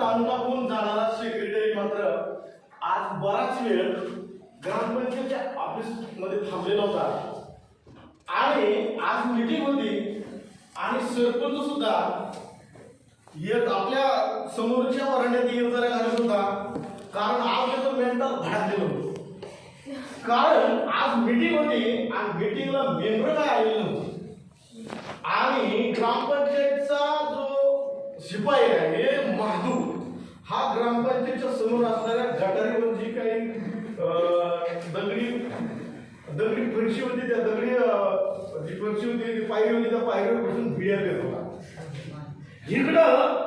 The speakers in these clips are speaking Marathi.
तालुका होऊन जाणारा सेक्रेटरी मात्र आज बराच वेळ ग्रामपंचायतच्या ऑफिसमध्ये थांबलेला होता. आणि आज मीटिंग होती. आणि सरपंच सुद्धा एक आपल्या समोरच्या वरण्यात येत जरा घालत होता. कारण आज त्याचं मेंटल भडकलेलं होतं. कारण आज मीटिंग होती आणि मीटिंगला मेंबर काय आलेले नव्हते. आणि ग्रामपंचायतचा जो शिपाई आहे हा ग्रामपंचायतच्या समोर असणाऱ्या गटारीवर जी काही दगडी दगडी फरशी होती त्या दगडी जी फरशी होती ती पायरी होती त्या पायरीवर बसून बिया देत होता. इकडं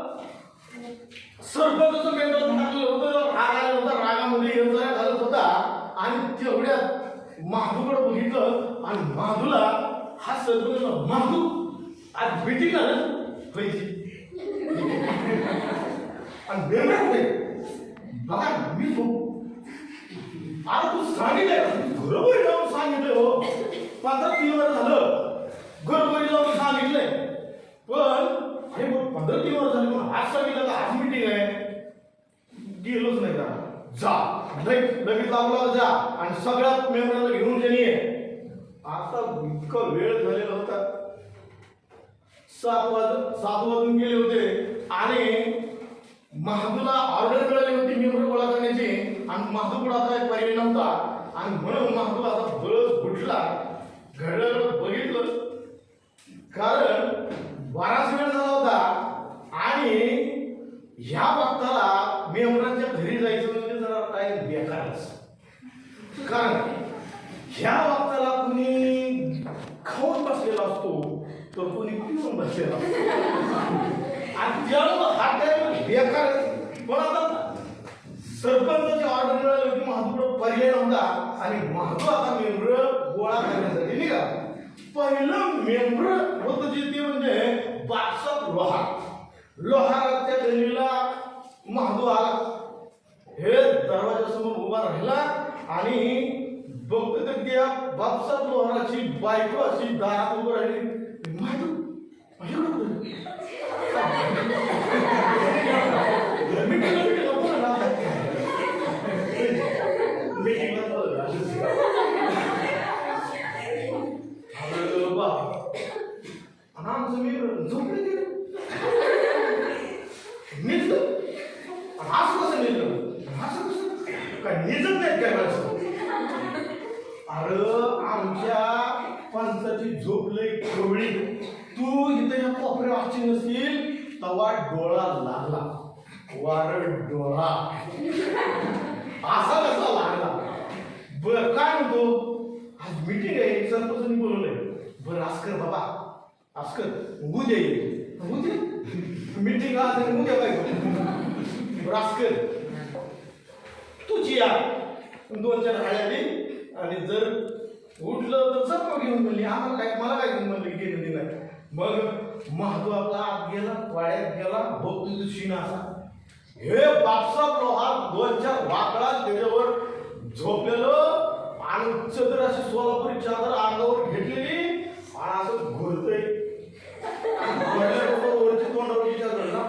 सरपंच मेंढर टाकलं होतं राग होता रागामध्ये येऊन घालत होता. आणि तेवढ्यात महादूकडे बघितलं आणि महादूला हा सरपंच म्हणला, महादू आज भीती ना व्हायची आणि मेंढर कुठे? बघा मी झोप तू सांगितलंय. घरोघरी जाऊन सांगितलंय हो. पंधरा वर्ष झालं. घरोघरी जाऊन सांगितलंय. पण हे बघ पंधरा वर्ष झाले पण आज सांगितलं का आज मिटिंग आहे. गेलोच नाही का जा. लगेच लगेच लावला जा. आणि सगळ्यात मेंबरांना घेऊन त्यांनी आता इतकं वेळ झालेला होता. सात वाज सात वाजून गेले होते. आणि महादूला ऑर्डर मिळाली होती मेंबर गोळा करण्याची. आणि महादूकडे आता एक पर्याय नव्हता. आणि म्हणून महादू आता बळच फुटला घडलं बघितलं. कारण बराच वेळ झाला होता. आणि ह्या वक्ताला मेंबरांच्या घरी जायचं म्हणजे जरा टाइम बेकारच. कारण ह्या वक्ताला कुणी खाऊन बसलेला असतो तर कोणी पिऊन बसलेला असतो. आणि त्यामुळे हा टाइम बेकार पण आता सरपंचाची ऑर्डर मिळाली होती महादूकडे पर्याय नव्हता. आणि महादू आता मेंबर गोळा करण्यासाठी नाही का पहिलं मेंबर होतं जे ते म्हणजे बादशाह लोहार. लोहाराच्या गल्लीला महादू आला. हे दरवाजासमोर उभा राहिला आणि बघतो तर त्या बापसात लोहाराची बायको अशी दारात उभं राहिली महादू माझ्याकडे कुठं? मिटिंगला- मिटिंगला कोण आला? मिटिंगला कोण आला? अरे आमचं मी झोपले गेले असं आमच्या पंचाची झोपले तू इथं या कोपऱ्या वाची नसतील तवा डोळा लागला. वारड डोळा. असा कसा लागला? बर काय म्हणतो? आज मिटिंग आहे सरपंचनी बोलवलंय. बरं आज कर बाबा आज कर उद्या ये उद्या मिटिंग आज उद्या काय करू? तुझी या. दोन चार हाळ्या आणि जर उठलं तर सर्व घेऊन म्हणली आम्हाला काय मला काय घेऊन म्हणलं गेलं नाही? मग महत्त्व आपला आत गेला वाड्यात गेला बघतो तो शिना असा हे बापसाप लोहार दोन चार वाकडा त्याच्यावर झोपलेलं आणि चंद्र अशी सोलापुरी चादर अंगावर घेतलेली आणि असं घोरतय घोरल्याबरोबर वरची तोंडावरची चादर ना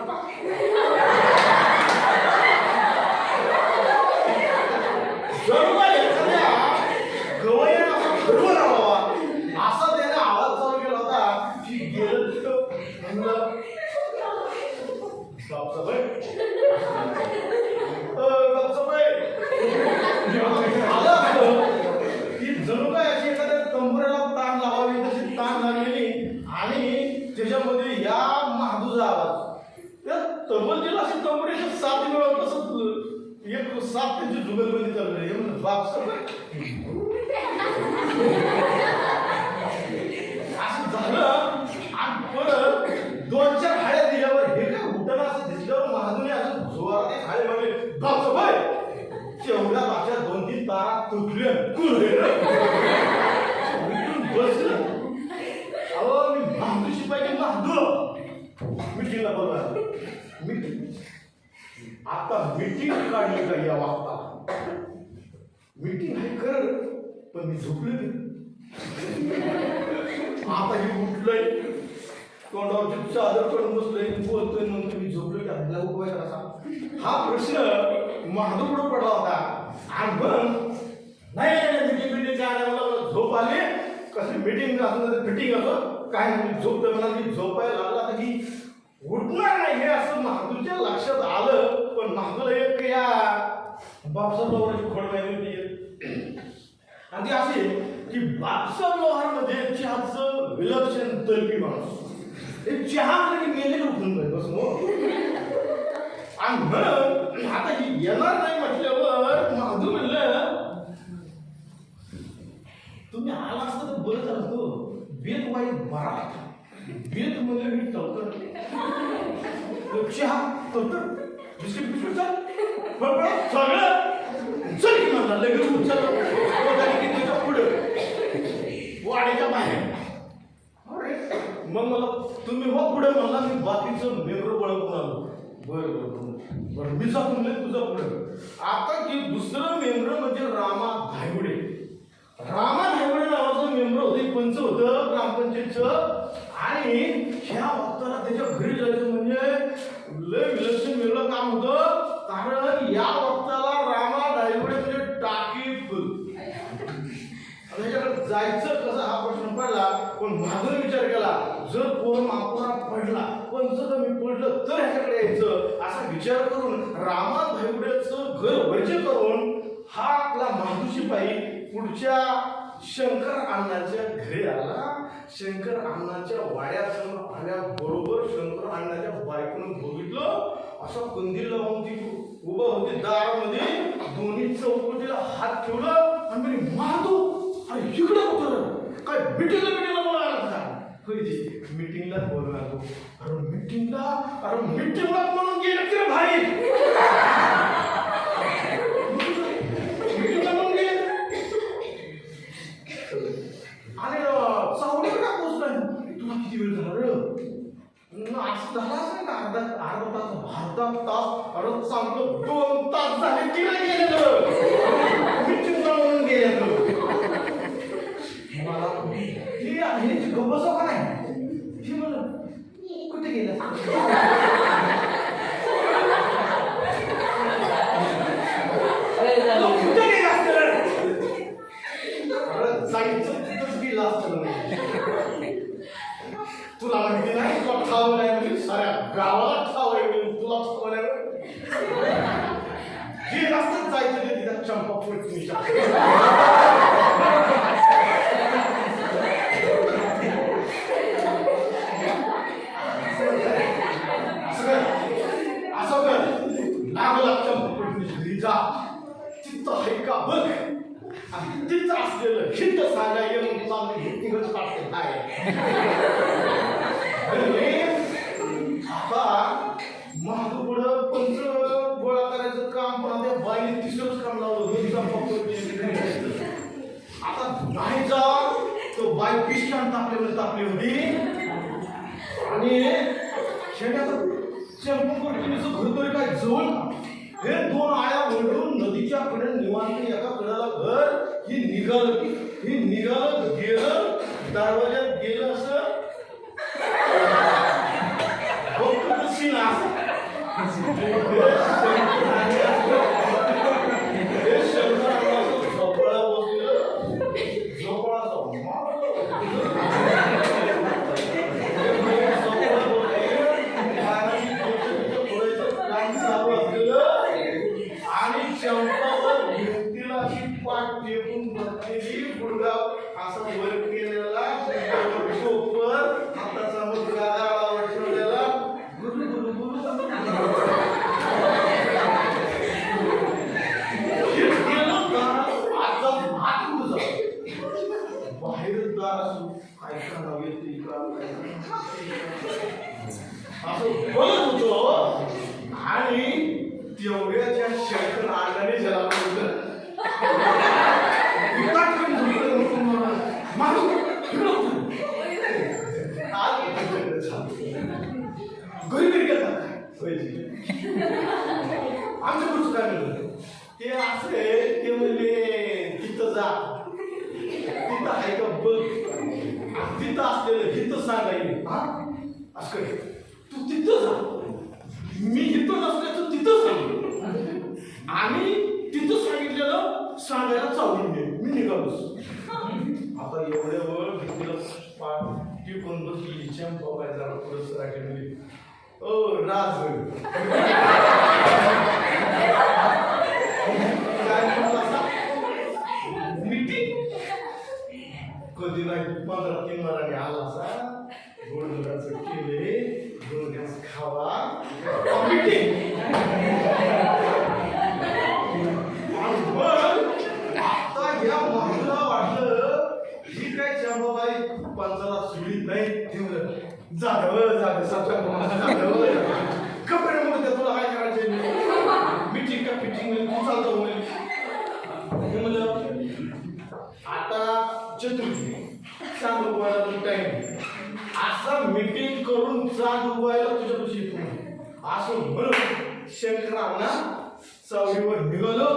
जणू काय एखाद्या गवय्यानं असा गर्व लावावा, असा त्याने आवाज चालू केला होता की गेलं तिथं म्हणलं, "बापसाहेब, अ, बापसाहेब." आलं असं की जणू काय अशी एखाद्या कंबरेला ताण लावावी तशी ताण लागलेली आणि त्याच्यामध्ये या महादूचा आवाज त्या तबलजीला अशी कंबरेची साथ मिळवत तसं एक सात त्यांची जुगलबंदी चालू आहे म्हणून बापसाहेब असं झालं आणि परत दोन चार हाड्या दिल्यावर हे काय उठणं असं दिसल्यावर महादुने असं जोरात एक हाडे म्हणले बापसाहेब तेवढ्या भाषा दोन तीन तारा तुटल्या कुरले उठून बसलं अहो मी महादूशी पाहिजे महादू मिटिंगला बोलवा मीटिंग आता मीटिंग काढली का या वाजता मीटिंग हे कर पण मी झोपले आता हे उठलंय. तोंडावरची चादर करून बसलोय. बोलतोय म्हणतो मी झोपलोय आपल्याला उभा हा प्रश्न महादूर पडला होता. आणि पण नाही नाही मिटिंग मिटिंग काय मला झोप आली. कसली मिटिंग असं फिटिंग असं काय झोपलं मला मी झोपायला लागला तर की उठणार नाही हे असं महादूरच्या लक्षात आलं पण महादूरला एक या बापसा लोहाराची खोड माहिती होती. आणि ती अशी की बापसा लोहारमध्ये चहाचं विलक्षण तरपी माणूस. हे चहा म्हणजे मेले उठून जाईल बस मग. आणि म्हणून आता ही येणार नाही म्हटल्यावर महादू म्हणलं तुम्ही आला असता तर बरं झालं तो वेद वाईट बरा होता. तुम्हाला म्हणलं मी तळतळ चहा तळतळ बिस्किट बिस्किट चल फळफळ सगळं चल की म्हणला लगेच उचल की त्याच्या पुढे वाडीच्या बाहेर मग मला तुम्ही हो पुढे म्हणला मी बाकीचं मेंबर बळकून आलो बरं बरं बरं बरं मी जातो तुझा पुढे आता की दुसरं मेंबर म्हणजे रामा धायगुडे रामा धायगुडे नावाचं मेंबर होतं पंच होतं ग्रामपंचायतचं आणि ह्या वक्ताला त्याच्या घरी जायचं म्हणजे लय विलक्षण वेगळं काम होतं. कारण या वक्ताला रामा धायगुडे म्हणजे टाकी फुल. जायचं कसं हा प्रश्न पडला पण माझा विचार केला जर कोण मापुरा पडला पण जर मी पडलं तर ह्याच्याकडे यायचं. असा विचार करून रामा भाईगुड्याचं घर वैचे करून हा आपला माधुशी पुढच्या शंकर अण्णाच्या घरी आला. शंकर अण्णाच्या वाड्यासमोर आल्याबरोबर शंकर अण्णाच्या बायकोनं बघितलं. असं कंदील लावून ती उभं होती दारामध्ये. दोन्ही चौकटीला हात ठेवलं आणि मी माधू अरे इकडे कुठं? काय मिटिंगला मिटिंगला बोलायला का? होय मिटिंगला बोलणार अरे मिटिंगला अरे मिटिंगला म्हणून गेलं की रे भाई झालं असेल ना अर्धा अर्धा तास अर्धा तास अरे चांगलं दोन तास झाले तिला गेलेलं चिंता म्हणून गेलेलं मला ही आहे गप्प का नाही ही म्हणलं कुठे गेलं तो कुठे गेला असेल? अरे जायचं तिथंच गेला असतं ना. तुला माहिती नाही तुला ठाव नाही म्हणजे साऱ्या गावाला ठाव आहे म्हणजे तुला ठाव नाही म्हणजे. गेलं असतं जायचं ते तिथं चंपा पुढे असं कर असं कर लागला चंपा घरी जा तिथं आहे का बघ आणि तिथं असलेलं हित सांगा येऊन चांगली हिटिंगच काढते काय आणि आता पंच गोळा करायचं काम पण त्या बाईने तिसरंच काम लावलं आता नाही जा तो बाई पिस्टन तापले तापली होती आणि शेण्याचं चंपकोटीचं घर काय जवळ हे दोन आया ओढून नदीच्या कडे निवांत एका कडेला घर ही निघाल ही निघाल गेलं दरवाज्यात गेलं असं बघतो सीन असं. घरी मेडिकल आमच्या पुढचं काय म्हणलं? ते असे ते म्हणले तिथं जा. तिथं आहे का बघ? तिथं असलेलं तिथं सांगायला असं काय तू तिथं जा. मी हिथं नसल्याचं तिथं सांग. आम्ही तिथं सांगितलेलं सांगायला चालून घे मी निघालो आता एवढ्या वेळ तिला ती पण बसली? बाबा बघायला पुढं राहिली ओ राज. काय कधी नाही पंधरा तीन मराठी आला असा गोड दुधाचं केले गोड घास खावा. आता ह्या माणसाला वाटलं ही काय चंबाबाई पंचाला सुडीत नाही झालं झालं जाधव सच्चा जाधव कपडे म्हणते तुला काय करायचे मीटिंग का फिटिंग तू चालतो म्हणे म्हणलं आता चतुर्थी चांद उगवायला तो टाइम असा मीटिंग करून चांद उगवायला तुझ्यापाशी येतो असं म्हणून शंकरांना चौरीवर निघालो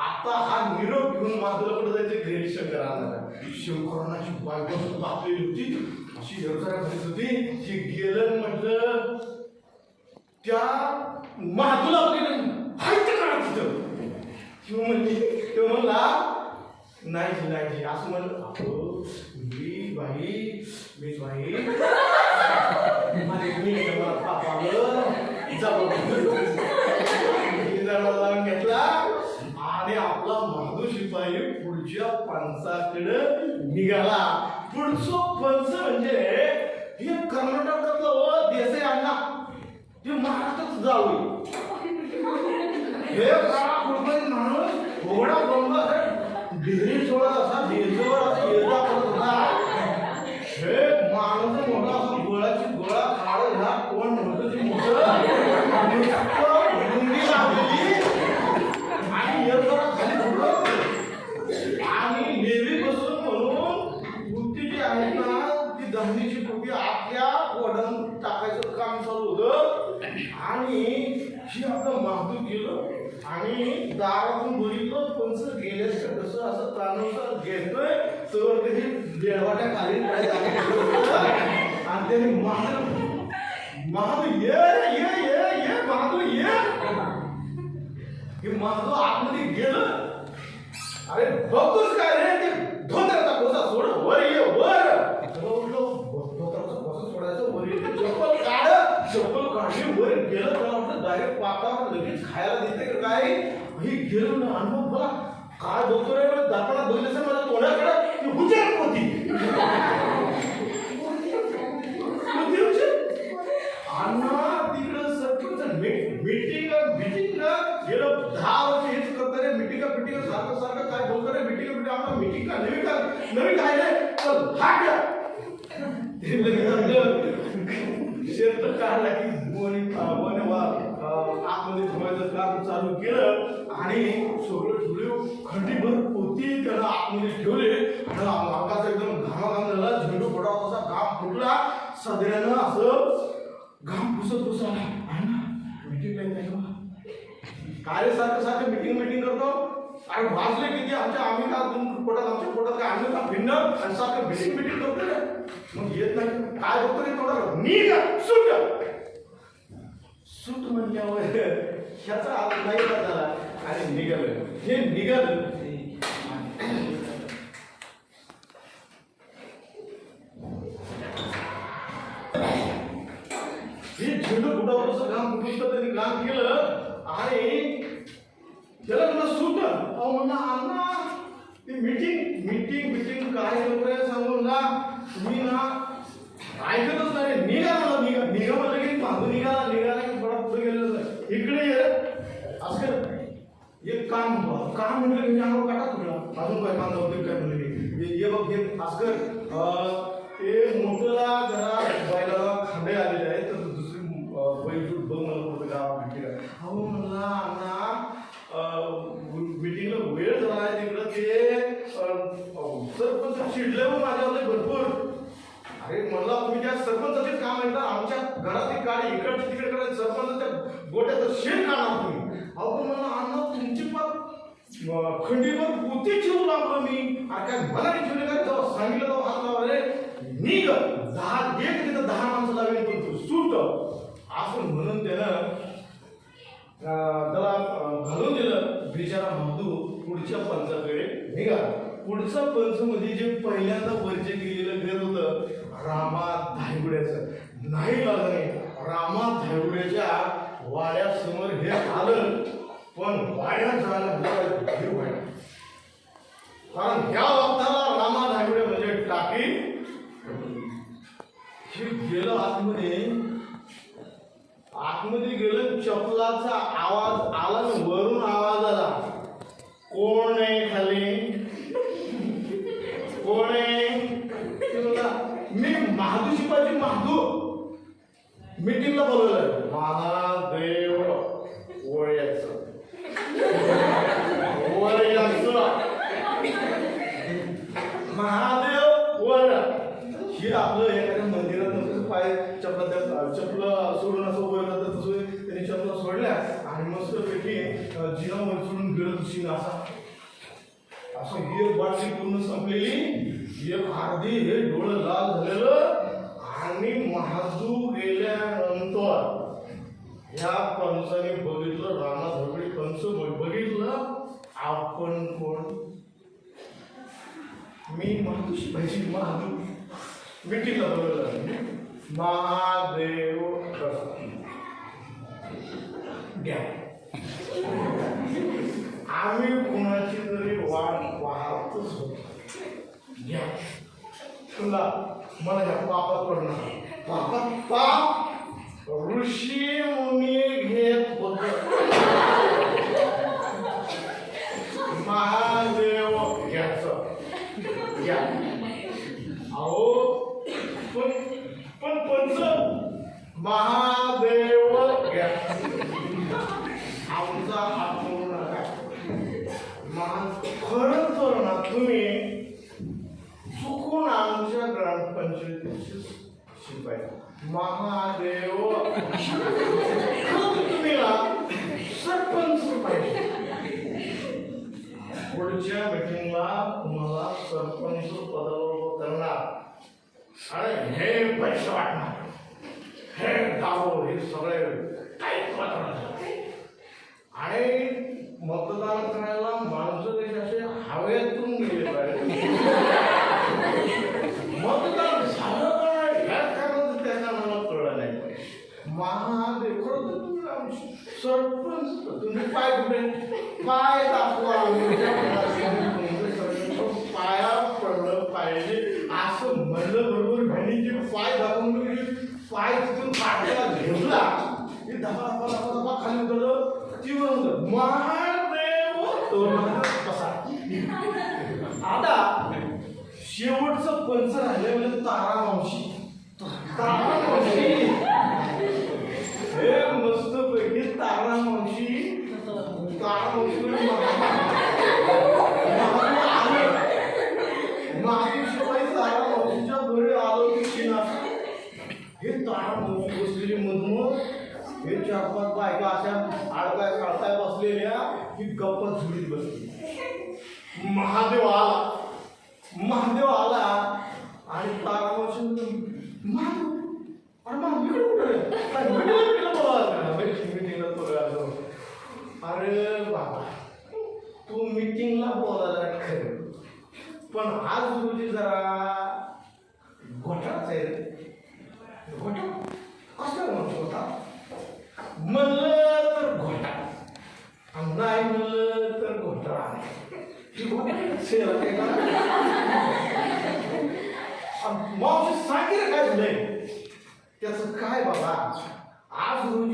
आता हा निरोप घेऊन माधुला कुठे जायचं घरी शंकरांना शंकरांची बायको बापलेली होती. अशी जरा भरत होती. ती गेलं म्हटलं त्या महादुला हायचं काढत तिथं. किंवा म्हणली तो म्हणला नाही जी, नाही जी. असं म्हणलं अहो मी बाई मी बाई. माझे मी मला पापा जाऊ जबरदस्त जरा लावून घेतला आणि आपला महादू शिपाई तुझ्या पंचाकडे निघाला. पुढचं पंच म्हणजे हे कर्नाटकातलं देसाई अण्णा. ते महाराष्ट्रात जाऊ हे काळा कुठलाही माणूस घोडा बोंबा डिग्री सोडत असा डिझेवर बघतोस काय रे ते धोत्राचा कोसा सोड वर ये वर. तेव्हा म्हटलं धोत्राचा कोसा सोडायचं वर ये. चप्पल काढ. चप्पल काढली वर गेलं त्याला म्हटलं डायरेक्ट पाकावर लगेच खायला देते काय? हे गेलो ना अनुभव बोला काय बघतो रे? मीटिंग मीटिंग का नवीन का नवीन काय रे चल हाट ते लगेच शेत काढला की मोनी मोने वा आतमध्ये ठेवायचं काम चालू केलं आणि सगळं ठेवले खंडीभर पोती त्याला आतमध्ये ठेवले आणि अंगाचा एकदम घामाघाम झाला झेंडू फोडा असा घाम फुटला. सगळ्यानं असं घाम पुसत पुसत आला आहे मीटिंग नाही काय सारखं सारखं मीटिंग मीटिंग करतो? आणि वाजले किती? आमच्या आम्ही का दोन पोटात आमच्या काय आणलं का? भिन्न आणि सारखं मीटिंग मीटिंग करतो ना मग येत नाही. काय होतं रे तोंडाला? निघ सुट सुट म्हणल्यावर ह्याचा अर्थ नाही का झाला? आणि निघल. हे निघालं. हे झेंडू फुटावरचं काम फुटलं त्यांनी काम केलं. आणि त्याला म्हणा सुट अहो म्हणा अण्णा ती मीटिंग मीटिंग मीटिंग काय करतोय सांगून ना तुम्ही ना ऐकतच नाही. निघा मला निघा. निघा म्हणलं की मागून निघाला निघाला की थोडा पुढे गेलेलं नाही. इकडे ये. असं कर. एक काम काम म्हटलं की मी अंगावर काटा तुला. अजून काय काम होते काय म्हणलं की ये- बघ हे भास्कर ते मोठला जरा बैलाला खांबे आलेले आहेत. तर दुसरी अं, बैल तू बघ मला कुठं गाव भेटते का अहो म्हणला अण्णा मिटिंगला वेळ झाला आहे तिकडं ते अं, सरपंच चिडले हो माझ्यावर भरपूर अरे म्हणला तुम्ही काम आहे ना आमच्या घरातील गाडी इकडची तिकडे करायचं सरपंचाच्या गोट्याचं शेण काढणार तुम्ही. अहो पण म्हणलं अण्णा तुमची पण खंडीवर पोते ठेवू लागलो मी. अरे काय मला नाही ठेवले काय तेव्हा सांगितलं तेव्हा हात लावा रे निघ. दहा एक तिथं दहा माणसं लावेल पण तू. सुट. असं म्हणून त्यानं त्याला घालून दिलं. बिचारा महादू पुढच्या पंचाकडे निघा पुढचा पंच मध्ये जे पहिल्यांदा परिचय केलेलं घर होतं रामा धायगुड्याचं. नाही लागणे रामा धायगुड्याच्या वाड्यासमोर हे आलं पण वाड्यात जायला जरा कारण ह्या वक्ताला रामा धायगुडे म्हणजे टाकी हे गेलं आतमध्ये. आतमध्ये गेलं चपलाचा आवाज आला ना वरून आवाज आला कोण आहे खाली कोण आहे ते म्हणला, मी महादू शिपाजी महादू मीटिंगला बोलवलं महादेव वळ्याचं वळ्याचं महादेव वर ही आपलं एखाद्या मंदिरात नसतं पाय चपला त्या चपला सोडून असं वर जातं तसं त्यांनी चपला सोडल्या आणि मस्त पैकी जिना वर सोडून गिळत शिन असा असं ही एक बाटली पूर्ण संपलेली एक अर्धी हे डोळं लाल झालेलं आणि महाजू गेल्यानंतर ह्या पंचाने बघितलं राणा धगडी कंस बघितलं? आपण कोण? मी महादूशी पाहिजे महादू मिटिंगला बरोबर महादेव घ्या. आम्ही कुणाची तरी वाट पाहतच होतो. घ्या. तुला मला ह्या पापात पडणार. पापात पाप? ऋषी मुनी घेत महादेव घ्यायचं घ्या अहो पण पण पंच महादेव घ्या आमचा हात मोडू नका खरंच तर ना तुम्ही चुकून आमच्या ग्रामपंचायतीचे शिपाई महादेव खरंच तुम्ही ना सरपंच पाहिजे पुढच्या मीटिंगला तुम्हाला सरपंच पदावर करणार अरे हे पैसे वाटणार. हे दारू हे सगळे काही आणि मतदान करायला माणसं कशी असे हवेतून गेले पाहिजे. मतदान झालं काय? या कारण त्यांना मला कळलं नाही. महादेव खरं तर तुम्ही आमचे सरपंच तुम्ही पाय कुठे? पाय दाखवा. आमच्या पाया पडलं पाहिजे. असं म्हणलं बरोबर बहिणीचे पाय दाखवून गेली. पाय तिथून काढला घेतला. की धबा धबा धबा धबा खाली उतरलं. ती म्हणून महादेव तो महादेव कसा? आता शेवटचं पंच राहिले म्हणजे तारा मावशी. तारा मावशी. पैकी तारा मावशी तारा मावशी शिवाय तारा मावशीच्या घरी आलो की शिना. हे तारा बसलेली मधून. हे चार पाच बायका अशा आडकाय काढताय बसलेल्या की गप्पा झुडीत बसली. महादेव आला. महादेव आला आणि तारा मावशी महादेव अरे मग इकडे कुठे रे? काय मिटिंगला मिटिंगला बोलावलं का? बैठ, मिटिंगला बोलावलं. अरे बाबा तू मिटिंगला बोलायला खरं. पण आज गुरुजी जरा घोटाळाच आहे रे. कसं म्हणतो होता म्हणलं तर घोटाळा. आणि नाही म्हणलं तर घोटाळा. ही घोटाळा का? मावशी सांगितलं काय झालंय त्याचं काय बाबा?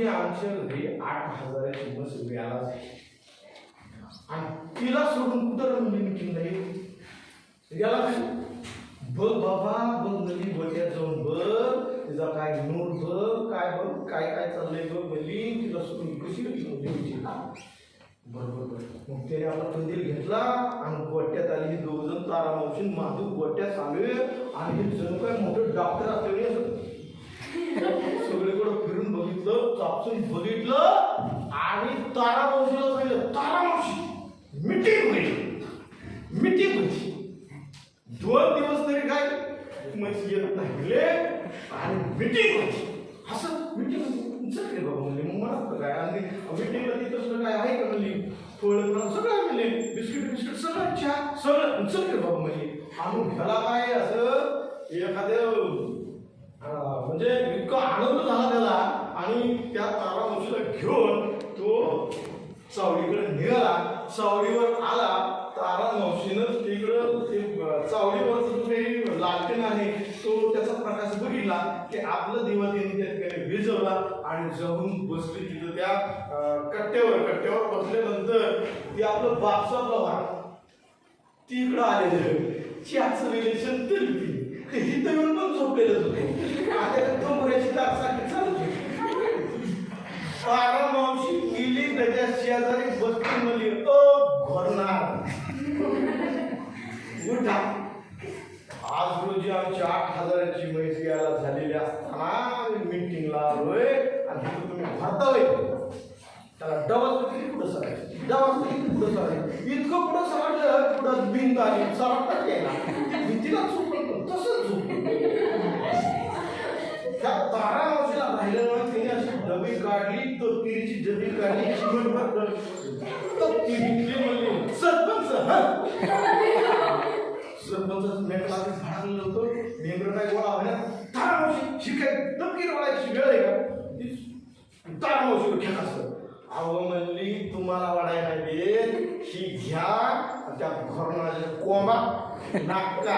आज आमच्या घरी आठ हजाराची बस उभी आणि तिला सोडून कुठं रमली मिटिंग नाही याला बघ बाबा बघ नदी बट्यात जाऊन बघ. तिचा काय नोट बघ काय बघ काय काय चाललंय बघ बली तिला सोडून कशी होती बरोबर बरोबर मग त्याने आपला कंदील घेतला आणि गोट्यात आली. ही दोघ जण तारा मावशी माधू गोट्यात आले आणि हे जण काय मोठं डॉक्टर असले घेतलं चापसून बघितलं आणि तारा मावशीला सांगितलं तारा मावशी मिटिंग होईल मिटिंग होती दोन दिवस तरी काय मग येत नाही आणि मिटिंग होती असं मिटिंग विचारले बाबा म्हणजे मग मला काय आणि मिटिंगला तिथं सगळं काय आहे का म्हणजे फळ सगळं मिळेल बिस्किट बिस्किट सगळं चहा सगळं. चल बाबा म्हणजे आणि ह्याला काय असं? एखाद्या म्हणजे इतका आनंद झाला त्याला. आणि त्या तारा मावशीला घेऊन तो चावडीकडे निघाला. चावडीवर आला. तारा मावशीनं तिकडं ते चावडीवर जो काही लालटेन आहे तो त्याचा प्रकाश बघितला की आपलं दिवा त्यांनी त्या ठिकाणी विजवला आणि जाऊन बसली तिथं त्या कट्ट्यावर. कट्ट्यावर बसल्यानंतर ती आपलं बापसा प्रवाह तिकडं आलेलं. त्याचं रिलेशन तरी ती. हिथं येऊन पण झोपलेलंच होते. आता तो दाखसाठी चालत होती तारा मावशी गेली त्याच्या शेजारी बसली म्हणली ओ घोरणार उठा आज रोजी आमची आठ हजाराची म्हैस घ्यायला झालेली असताना मीटिंगला आलोय आणि इथं तुम्ही भरतावय त्याला डबल किती पुढं सरायचं डबल किती पुढं सरायचं इतकं पुढं सरकलं पुढं बिंद आली सरकतात यायला ती भीतीला झोपलं तसंच झोपलं त्या तारा मावशीला राहिलं म्हणून तिने अशी डबी काढली तर तिरीची जमीन काढली चिमटभर तर ती भीती म्हणली सरपंच हं?" सरपंच मेंढराला होतं मेंढर काय गोळा होण्या तारा मावशी शिकाय तपकीर वाढायची वेळ आहे का? ती तारा मावशीवर खेळ असतं अहो म्हणली तुम्हाला वाढायला नाही देत ही घ्या त्या घरणाच्या कोंबा नाका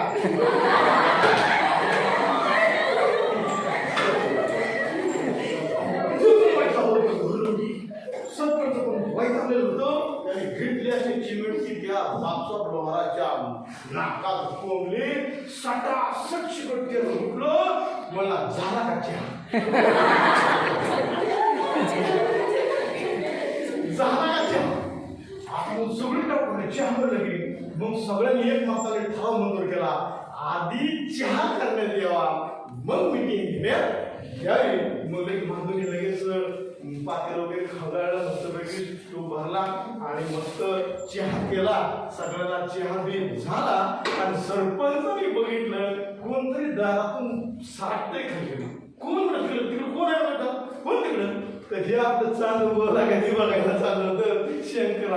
सरपंच पण वैतागलेलं होतं त्याने घेतली अशी चिमटची त्या बापसा प्रवाहाच्या नाकात कोंबली सटासट शिकट केलं उठलं मला झाला का झाला का चहा आपण सगळी टाकून चहा म्हणलं मग सगळ्यांनी एक मसाले ठराव मंजूर केला आधी चहा करण्यात यावा. मग मिटिंग घेण्यात यावी मग लगेच माधुरी लगेच. पातेलं वगैरे खवळायला मस्तपैकी तो भरला आणि मस्त चहा केला. सगळ्यांना चहा बी झाला. आणि सरपंचाने बघितलं कोणतरी दारातून साठते खाली कोण म्हटलं तिकडे कोण आहे म्हणतात कोण तिकडं? तर हे आपलं चालू बोला कधी बघायला चाललं होतं? शंकर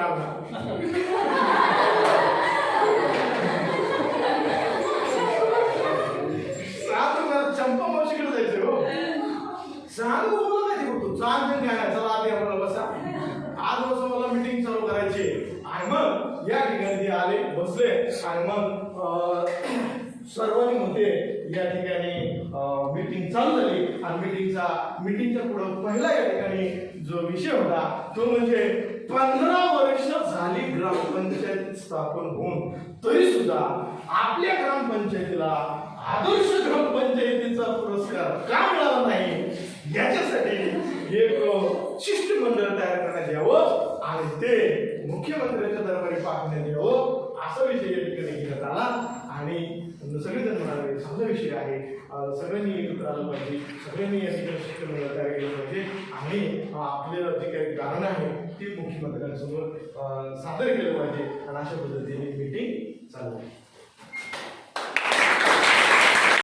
साधू मला चंपा मावशीकडे जायचं हो. साधू बोला चार घ्या चला आधी आपण बसा. आज बसून मला मीटिंग चालू करायची आणि मग या ठिकाणी ते आले बसले. आणि मग अं, सर्वांनी म्हणते या ठिकाणी मीटिंग चालू झाली. आणि मीटिंगचा मीटिंगच्या पुढे पहिला या ठिकाणी जो विषय होता तो म्हणजे पंधरा वर्ष झाली ग्रामपंचायत स्थापन होऊन तरी सुद्धा आपल्या ग्रामपंचायतीला आदर्श ग्रामपंचायतीचा पुरस्कार का मिळाला नाही? याच्यासाठी एक शिष्टमंडळ तयार करण्यात यावं आणि ते मुख्यमंत्र्यांच्या दरबारी पाठवण्यात यावं असा विषय या ठिकाणी घेण्यात आला. आणि सगळेजण म्हणाले चांगला विषय आहे. सगळ्यांनी एकत्र आलं पाहिजे. सगळ्यांनी या ठिकाणी शिष्टमंडळ तयार केलं पाहिजे. आणि आपलं जे काही कारण आहे ते मुख्यमंत्र्यांसमोर सादर केलं पाहिजे. आणि अशा पद्धतीने मीटिंग चालू आहे.